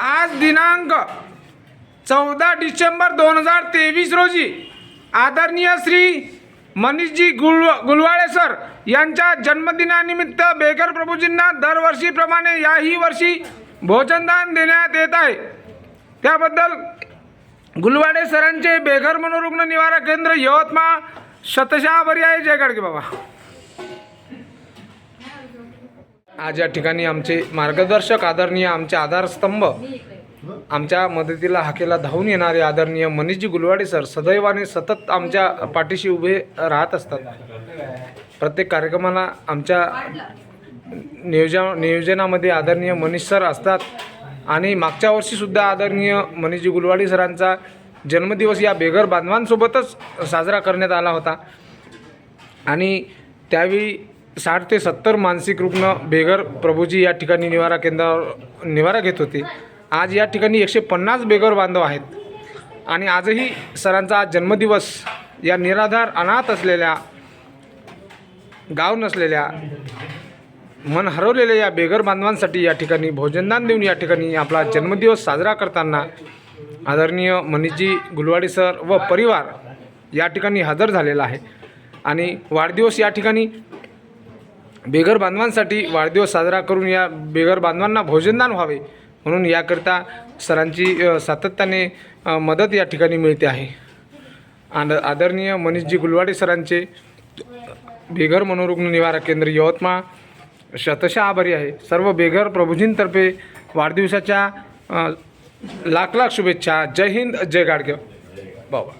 आज दिनांक चौदा डिसेंबर दोन हजार तेवीस रोजी आदरणीय श्री मनीषजी गुल गुलवाळे सर यांच्या जन्मदिनानिमित्त बेकर प्रभूजींना दरवर्षीप्रमाणे याही वर्षी भोजनदान देण्यात येत आहे. त्याबद्दल गुलवाडे सरांचे बेघर मनोरुग्ण निवारा केंद्र यवतमाळ शतशः बरी आहे जयगाडगे बाबा. आज या ठिकाणी आमचे मार्गदर्शक आदरणीय आमचे आधारस्तंभ आमच्या मदतीला हाकेला धावून येणारे आदरणीय मनीषजी गुलवाडे सर सदैवाने सतत आमच्या पाठीशी उभे राहत असतात. प्रत्येक कार्यक्रमाला आमच्या नियोजन नियोजनामध्ये आदरणीय मनीष सर असतात. आणि मागच्या वर्षीसुद्धा आदरणीय मनीषजी गुलवाडी सरांचा जन्मदिवस या बेघर बांधवांसोबतच साजरा करण्यात आला होता. आणि त्यावेळी साठ ते सत्तर मानसिक रुग्ण बेघर प्रभूजी या ठिकाणी निवारा केंद्रावर निवारा घेत होते. आज या ठिकाणी एकशे पन्नास बेघर बांधव आहेत. आणि आजही सरांचा आज जन्मदिवस या निराधार अनाथ असलेल्या गाव नसलेल्या मन हरवलेल्या या बेघर बांधवांसाठी या ठिकाणी भोजनदान देऊन या ठिकाणी आपला जन्मदिवस साजरा करताना आदरणीय मनीजी गुलवाडी सर व परिवार या ठिकाणी हजर झालेला आहे. आणि वाढदिवस या ठिकाणी बेघर बांधवांसाठी वाढदिवस साजरा करून या बेघर बांधवांना भोजनदान व्हावे म्हणून याकरिता सरांची सातत्याने मदत या ठिकाणी मिळते आहे. आद आदरणीय मनीषजी गुलवाडे सरांचे बेघर मनोरुग्ण निवारा केंद्र यवतमाळ शतशः आभारी आहे. सर्व बेघर प्रभूजींतर्फे वाढदिवसाच्या लाख लाख शुभेच्छा. जय हिंद जय गाडगे बाबा.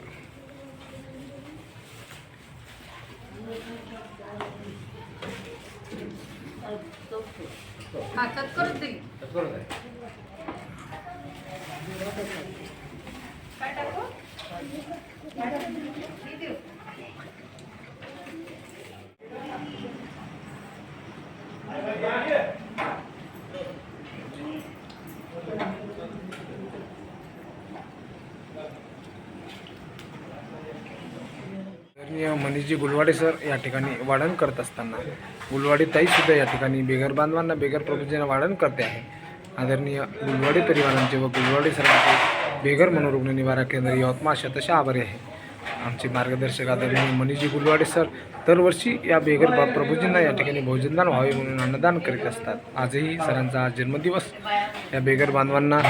हातात करून दे काय टाकू? हे देऊ. मनीषजी गुलवाडे सर या ठिकाणी वाढण करत असताना. गुलवाडे ताईसुद्धा या ठिकाणी बेघर बांधवांना बेघर प्रभूजींना वाढण करते आहे. आदरणीय गुलवाडे परिवारांचे व गुलवाडे सरांचे बेघर मनोरुग्ण निवारा केंद्र यवतमाळ शतशः आभारी आहे. आमचे मार्गदर्शक आदरणीय मनीषजी गुलवाडे सर दरवर्षी या बेघर बा प्रभूजींना या ठिकाणी भोजनदान व्हावे म्हणून अन्नदान करीत असतात. आजही सरांचा आज जन्मदिवस. या बेघर बांधवांना